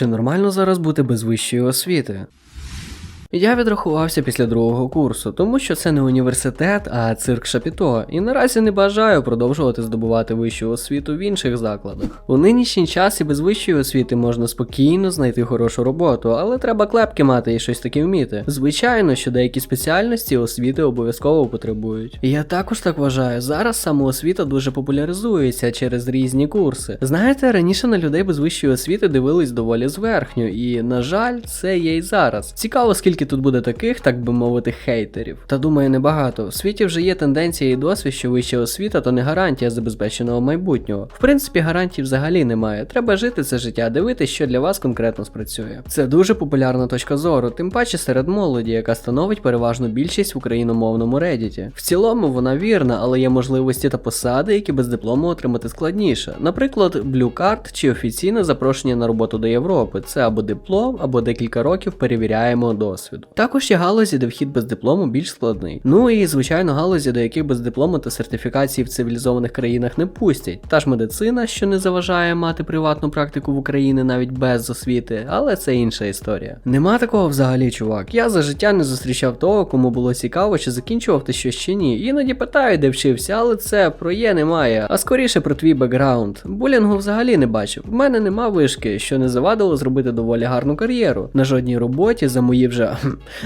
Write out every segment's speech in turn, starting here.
Чи нормально зараз бути без вищої освіти? Я відрахувався після другого курсу, тому що це не університет, а цирк Шапіто, і наразі не бажаю продовжувати здобувати вищу освіту в інших закладах. У нинішній час і без вищої освіти можна спокійно знайти хорошу роботу, але треба клепки мати і щось таке вміти. Звичайно, що деякі спеціальності освіти обов'язково потребують. Я також так вважаю. Зараз самоосвіта дуже популяризується через різні курси. Знаєте, раніше на людей без вищої освіти дивились доволі зверхньо, і на жаль, це є і зараз. Цікаво, скільки тут буде таких, так би мовити, хейтерів. Та думаю, небагато. В світі вже є тенденція і досвід, що вища освіта то не гарантія забезпеченого майбутнього. В принципі, гарантій взагалі немає. Треба жити це життя, дивитися, що для вас конкретно спрацює. Це дуже популярна точка зору, тим паче серед молоді, яка становить переважну більшість в україномовному Reddit. В цілому вона вірна, але є можливості та посади, які без диплому отримати складніше. Наприклад, Blue Card чи офіційне запрошення на роботу до Європи. Це або диплом, або декілька років перевіряємо досвіду. Також є галузі, де вхід без диплому більш складний. Ну і звичайно галузі, до яких без диплому та сертифікації в цивілізованих країнах не пустять. Та ж медицина, що не заважає мати приватну практику в Україні навіть без освіти, але це інша історія. Нема такого взагалі, чувак. Я за життя не зустрічав того, кому було цікаво, чи закінчував ти щось чи ні. Іноді питаю, де вчився, але це про є немає. А скоріше про твій бекграунд. Булінгу взагалі не бачив. В мене нема вишки, що не завадило зробити доволі гарну кар'єру. На жодній роботі за мої вже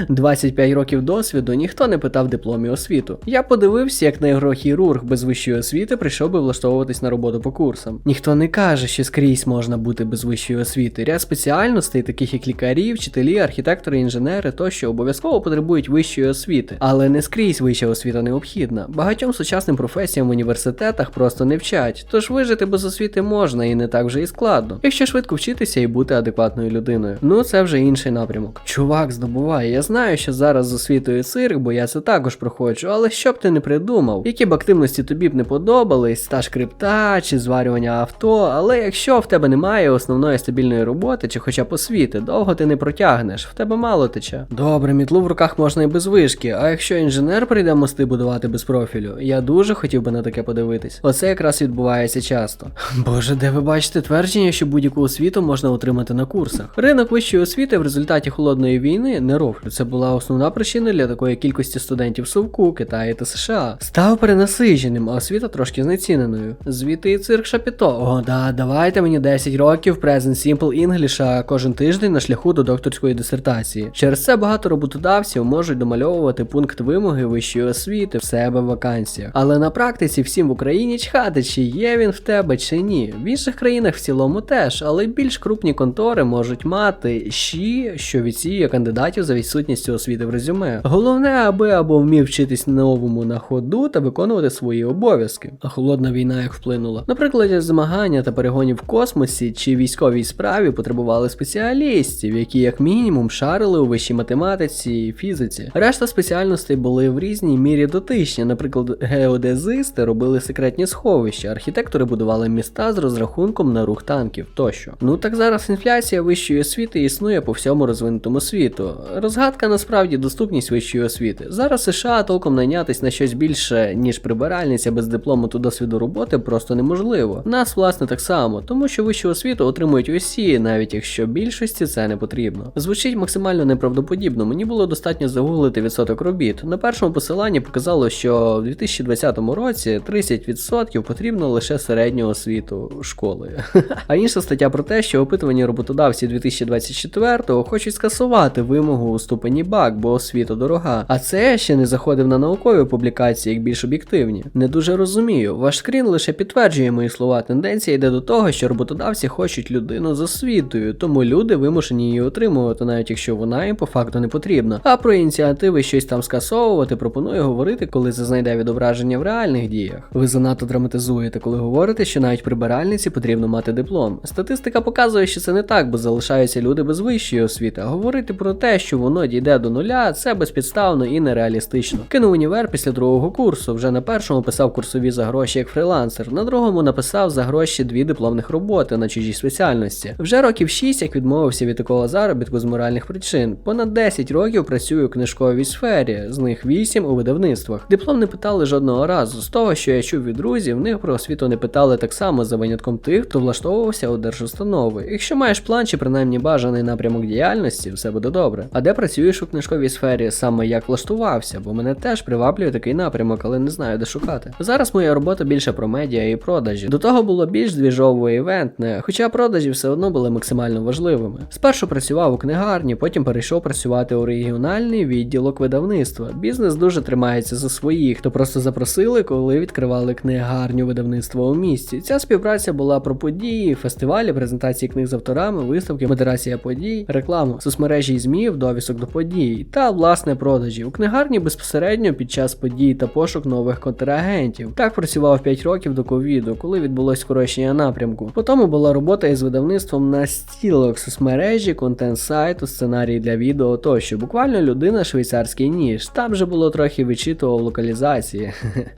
25 років досвіду ніхто не питав дипломі освіту. Я подивився, як нейрохірург без вищої освіти прийшов би влаштовуватись на роботу по курсам. Ніхто не каже, що скрізь можна бути без вищої освіти. Ряд спеціальностей, таких як лікарі, вчителі, архітектори, інженери тощо обов'язково потребують вищої освіти, але не скрізь вища освіта необхідна. Багатьом сучасним професіям в університетах просто не вчать, тож вижити без освіти можна і не так вже і складно, якщо швидко вчитися і бути адекватною людиною. Ну це вже інший напрямок. Чувак здобуває. Я знаю, що зараз з освітою цирк, бо я це також проходжу, але що б ти не придумав, які б активності тобі б не подобались, стаж крипта чи зварювання авто, але якщо в тебе немає основної стабільної роботи чи хоча б освіти, довго ти не протягнеш, в тебе мало тече. Добре, мітлу в руках можна і без вишки, а якщо інженер прийде мости будувати без профілю, я дуже хотів би на таке подивитись. Оце якраз відбувається часто. Боже, де ви бачите твердження, що будь-яку освіту можна отримати на курсах? Ринок вищої освіти в результаті холодної війни не рофлю. Це була основна причина для такої кількості студентів Совку, Китаї та США. Став перенасиченим, а освіта трошки знеціненою. Звідти і цирк Шапіто. О, да, давайте мені 10 років Present Simple English кожен тиждень на шляху до докторської дисертації. Через це багато роботодавців можуть домальовувати пункт вимоги вищої освіти в себе в вакансіях. Але на практиці всім в Україні чхати, чи є він в тебе чи ні. В інших країнах в цілому теж, але більш крупні контори можуть мати щі, що відсіює кандидатів за відсутністю освіти в резюме. Головне, аби або вмів вчитись новому на ходу та виконувати свої обов'язки. А холодна війна як вплинула. Наприклад, змагання та перегонів в космосі чи військовій справі потребували спеціалістів, які як мінімум шарили у вищій математиці і фізиці. Решта спеціальностей були в різній мірі дотичні. Наприклад, геодезисти робили секретні сховища, архітектори будували міста з розрахунком на рух танків тощо. Ну так зараз інфляція вищої освіти існує по всьому розвинутому світу. Розгадка насправді доступність вищої освіти. Зараз США толком найнятись на щось більше, ніж прибиральниця без диплому та досвіду роботи просто неможливо. Нас, власне, так само, тому що вищу освіту отримують усі, навіть якщо більшості це не потрібно. Звучить максимально неправдоподібно. Мені було достатньо загуглити відсоток робіт. На першому посиланні показало, що в 2020 році 30% потрібно лише середнього освіту школи. А інша стаття про те, що опитувані роботодавці 2024-го хочуть скасувати вимогу у ступені бак, бо освіта дорога. А це я ще не заходив на наукові публікації, як більш об'єктивні. Не дуже розумію. Ваш скрін лише підтверджує мої слова. Тенденція йде до того, що роботодавці хочуть людину з освітою, тому люди вимушені її отримувати, навіть якщо вона їм по факту не потрібна. А про ініціативи щось там скасовувати пропоную говорити, коли це знайде відображення в реальних діях. Ви занадто драматизуєте, коли говорите, що навіть прибиральниці потрібно мати диплом. Статистика показує, що це не так, бо залишаються люди без вищої освіти. Говорити про те, що воно дійде до нуля, це безпідставно і нереалістично. Кинув універ після другого курсу. Вже на першому писав курсові за гроші як фрилансер, на другому написав за гроші дві дипломних роботи на чужій спеціальності. Вже років 6, як відмовився від такого заробітку з моральних причин. Понад 10 років працюю у книжковій сфері, з них 8 у видавництвах. Диплом не питали жодного разу. З того, що я чув від друзів, в них про освіту не питали так само за винятком тих, хто влаштовувався у держустанови. Якщо маєш план чи принаймні бажаний напрямок діяльності, все буде добре. А де працюєш у книжковій сфері, саме як влаштувався, бо мене теж приваблює такий напрямок, але не знаю, де шукати. Зараз моя робота більше про медіа і продажі. До того було більш двіжово і івентне, хоча продажі все одно були максимально важливими. Спершу працював у книгарні, потім перейшов працювати у регіональний відділок видавництва. Бізнес дуже тримається за своїх, то просто запросили, коли відкривали книгарню видавництва у місті. Ця співпраця була про події, фестивалі, презентації книг з авторами, виставки, модерація подій, рекламу, соцмережі і змів, довісок до подій та власне продажі. У книгарні безпосередньо під час подій та пошук нових контрагентів. Так працював 5 років до ковіду, коли відбулось скорочення напрямку. Потім була робота із видавництвом настілок соцмережі, контент сайту, сценарії для відео тощо. Буквально людина швейцарський ніж. Там же було трохи вичитував локалізації.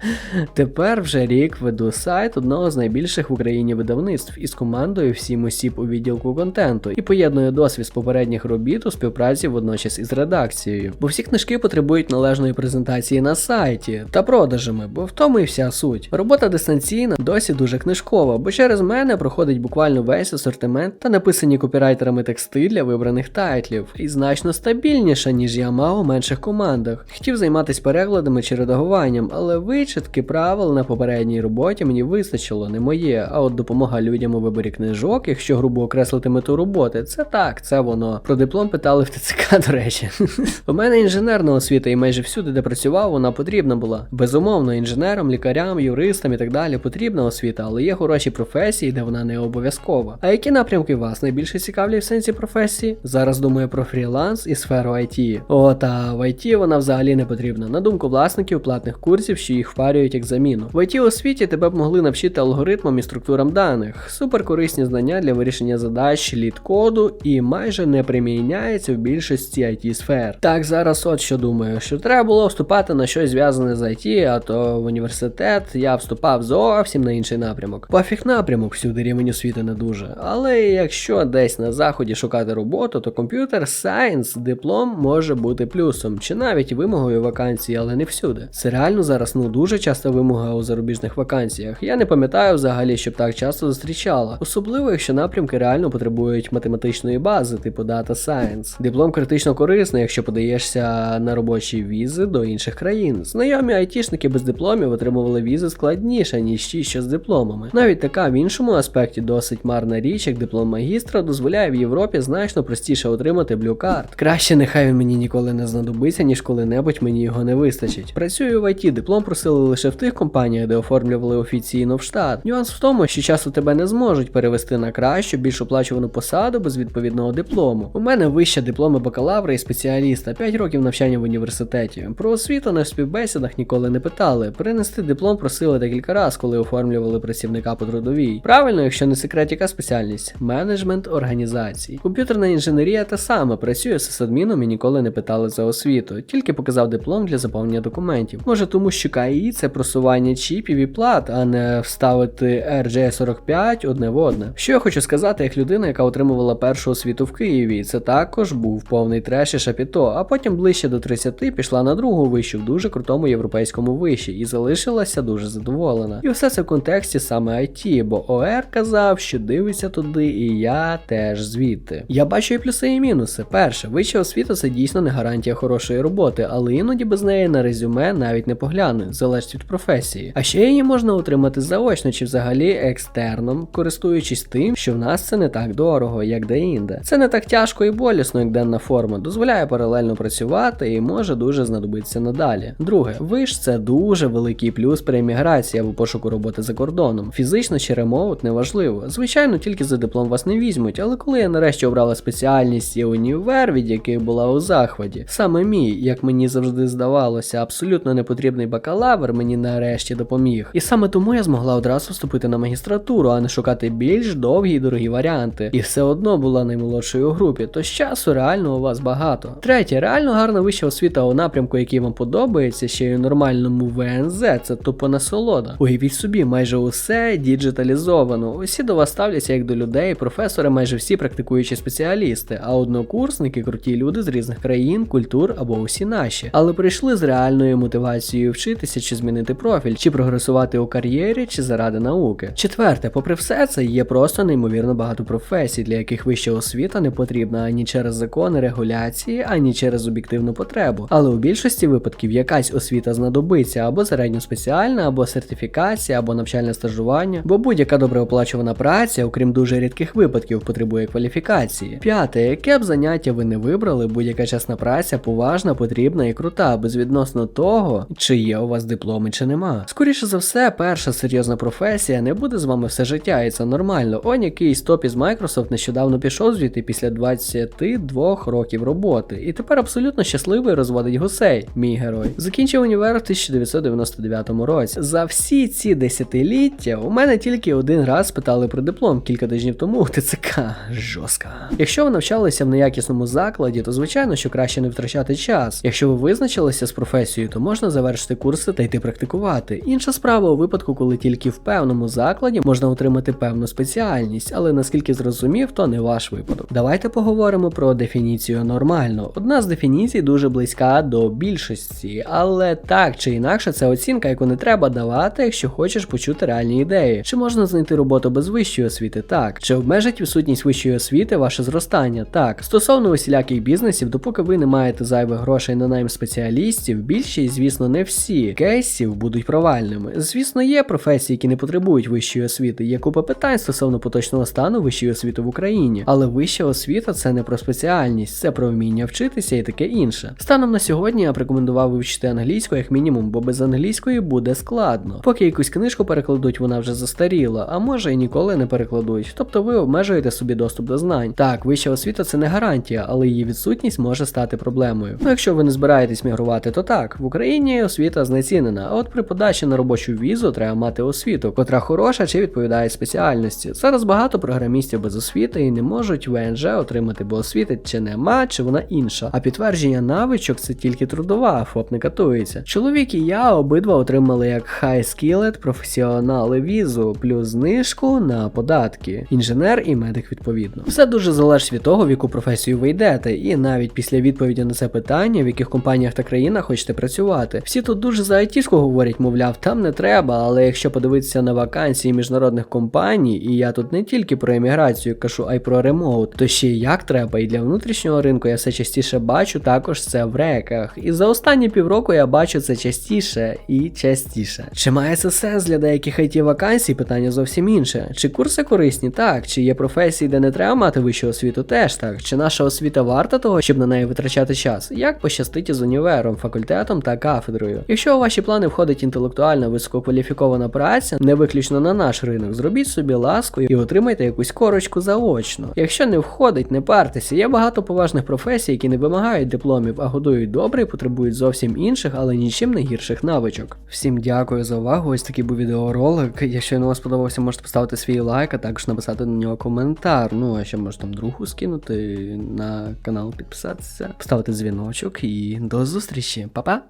Тепер вже рік веду сайт одного з найбільших в Україні видавництв із командою всім осіб у відділку контенту і поєдную досвід з попередніх робіт у співпраці водночас із редакцією. Бо всі книжки потребують належної презентації на сайті та продажами, бо в тому і вся суть. Робота дистанційна досі дуже книжкова, бо через мене проходить буквально весь асортимент та написані копірайтерами тексти для вибраних тайтлів, і значно стабільніша, ніж я мав у менших командах. Хотів займатися перекладами чи редагуванням, але вичитки правил на попередній роботі мені вистачило, не моє. А от допомога людям у виборі книжок, якщо грубо окреслити мету роботи, це так, це воно. Про диплом питали в ТЦК, до речі. У мене інженерна освіта, і майже всюди, де працював, вона потрібна була. Безумовно, інженерам, лікарям, юристам і так далі потрібна освіта, але є хороші професії, де вона не обов'язкова. А які напрямки вас найбільше цікавлять в сенсі професії? Зараз думаю про фріланс і сферу IT. О, та в IT вона взагалі не потрібна. На думку власників платних курсів, що їх впарюють як заміну. В IT освіті тебе б могли навчити алгоритмам і структурам даних, суперкорисні знання для вирішення задач лід коду і майже не приміняється в більшості IT сфер. Так зараз от що думаю, що треба було вступати на щось зв'язане з IT, а то в університет я вступав зовсім на інший напрямок. Пофіг напрямок, всюди рівень освіти не дуже. Але якщо десь на заході шукати роботу, то комп'ютер Science диплом може бути плюсом, чи навіть вимогою вакансії, але не всюди. Це реально зараз ну дуже часто вимога у зарубіжних вакансіях. Я не пам'ятаю взагалі, щоб так часто зустрічала. Особливо, якщо напрямки реально потребують математичної бази, типу Data Science. Диплом критично корисний, якщо подаєшся на робочі візи до інших країн. Знайомі айтішники без дипломів отримували візи складніше, ніж ті, що з дипломами. Навіть така в іншому аспекті досить марна річ, як диплом магістра, дозволяє в Європі значно простіше отримати блюкарт. Краще нехай він мені ніколи не знадобиться, ніж коли-небудь мені його не вистачить. Працюю в ІТ, диплом просили лише в тих компаніях, де оформлювали офіційно в штат. Нюанс в тому, що часто тебе не зможуть перевести на кращу, більш оплачувану посаду без відповідного диплому. У мене вища дипломи бакалавра і спеціаліста, 5 років навчання в університеті. Про освіту на співбесідах ніколи не питали. Принести диплом просили декілька разів, коли оформлювали працівника по трудовій. Правильно, якщо не секрет, яка спеціальність? Менеджмент організацій. Комп'ютерна інженерія та саме працює з адміном і ніколи не питали за освіту, тільки показав диплом для заповнення документів. Може тому, що КАІ це просування чіпів і плат, а не вставити RJ45 одне в одне. Що я хочу сказати, як людина, яка отримувала першу освіту в Києві, це також був повний треш і шапіто, а потім ближче до 30 пішла на другу вищу в дуже крутому європейському виші і залишилася дуже задоволена. І все це в контексті саме IT, бо ОР казав, що дивиться туди, і я теж звідти. Я бачу і плюси, і мінуси. Перше, вища освіта це дійсно не гарантія хорошої роботи, але іноді без неї на резюме навіть не погляне, залежить від професії. А ще її можна отримати заочно чи взагалі екстерном, користуючись тим, що в нас це не так дорого, як де-інде. Це не так тяжко і болісно, як денна форма, дозволяє паралельно працювати і може дуже знадобитися надалі. Друге, виш це дуже великий плюс при еміграції або пошуку роботи за кордоном. Фізично чи ремоут неважливо. Звичайно, тільки за диплом вас не візьмуть, але коли я нарешті обрала спеціальність і універ, від якої була у захваті, саме мій, як мені завжди здавалося, абсолютно непотрібний бакалавр мені нарешті допоміг. І саме тому я змогла одразу вступити на магістратуру, а не шукати більш довгі і дорогі варіанти. І все одно була наймолодшою у групі, то з часу реально у вас багато. Третє, реально гарна вища освіта у напрямку, який вам подобається, ще й у нормальному ВНЗ, це тупо насолода. Уявіть собі, майже усе діджиталізовано. Усі до вас ставляться як до людей, професори майже всі практикуючі спеціалісти, а однокурсники круті люди з різних країн, культур або усі наші. Але прийшли з реальною мотивацією вчитися чи змінити профіль, чи прогресувати у кар'єрі, чи заради науки. Четверте, попри все це, є просто неймовірно багато професій, для яких вища освіта не потрібна ані через закони регуляції, ані через об'єктивну потребу. Але у більшості випадків якась освіта знадобиться або середньоспеціальна, або сертифікація, або навчальне стажування, бо будь-яка добре оплачувана праця, окрім дуже рідких випадків, потребує кваліфікації. П'яте, яке б заняття ви не вибрали, будь-яка чесна праця поважна, потрібна і крута, безвідносно того, чи є у вас дипломи чи нема. Скоріше за все, перша серйозна професія не буде з вами все життя, і це нормально. Он якийсь топ із Microsoft нещодавно пішов звідти після 22 років роботи, і тепер абсолютно щасливий розводить гусей, мій герой. Закінчив універ в 1999 році. За всі ці десятиліття у мене тільки один раз питали про диплом кілька тижнів тому у ТЦК. Жорстка. Якщо ви навчалися в неякісному закладі, то звичайно, що краще не втрачати час. Якщо ви визначилися з професією, то можна завершити курси та йти практикувати. Інша справа у випадку, коли тільки в певному закладі можна отримати певну спеціальність, але наскільки зрозумів, то не ваш випадок. Давайте поговоримо про дефініцію нормально. Одна з дефініцій дуже близька до більшості, але так чи інакше це оцінка, яку не треба давати, якщо хочеш почути реальні ідеї. Чи можна знайти роботу без вищої освіти? Так. Чи обмежить відсутність вищої освіти ваше зростання? Так. Стосовно усіляких бізнесів, допоки ви не маєте зайвих грошей на найм спеціалістів, більшість, звісно, не всі кейсів будуть провальними. Звісно, є професії, які не потребують вищої освіти. Є купа питань стосовно поточного стану вищої освіти в Україні. Але вища освіта це не про спеціальність, це про вміння вчитися і таке інше. Станом на сьогодні я б рекомендував вивчити англійську як мінімум, бо без англійської буде складно. Поки якусь книжку перекладуть, вона вже застаріла, а може і ніколи не перекладуть. Тобто ви обмежуєте собі доступ до знань. Так, вища освіта це не гарантія, але її відсутність може стати проблемою. Ну, якщо ви не збираєтесь мігрувати, то так, в Україні освіта знецінена, а от при подачі на робочу візу треба мати освіту, котра хороша чи відповідає спеціальності. Зараз багато програмістів без освіти і не можуть ВНЖ отримати, бо освіти чи нема, чи вона інша. А підтвердження навичок це тільки трудова, ФОП не катується. Чоловік і я обидва отримали як High Skilled професіонали візу, плюс знижку на податки, інженер і медик відповідно. Все дуже залежить від того, в яку професію ви йдете, і навіть після відповіді на це питання, в яких компаніях та країнах хочете працювати. Всі тут дуже за айтішку говорять, мовляв, там не треба, але якщо подивитися на вакансії міжнародних компаній, і я тут не тільки про еміграцію кажу, а й про ремоут, то ще як треба, і для внутрішнього ринку я все частіше бачу також це в реках. І за останні півроку я бачу це частіше і частіше. Чи має сенс для деяких it вакансій? Питання зовсім інше. Чи курси корисні? Так. Чи є професії, де не треба мати вищу освіту? Теж так. Чи наша освіта варта того, щоб на неї витрачати час? Як пощастить із універом, факультетом та кафедрою? Якщо у ваші плани входить інтелектуальна висококваліфікована праця, не виключно на наш ринок, зробіть собі ласку і отримайте якусь корочку заочно. Якщо не входить, не партеся. Є багато поважних професій, які не вимагають дипломів, а годують добре і потребують зовсім інших, але нічим не гірших навичок. Всім дякую за увагу. Ось такий був відеоролик. Якщо він вам сподобався, можете поставити свій лайк, а також написати на нього коментар. Ну а ще можете там другу скинути на канал підписатися, поставити дзвіночок і до зустрічі, Па-па!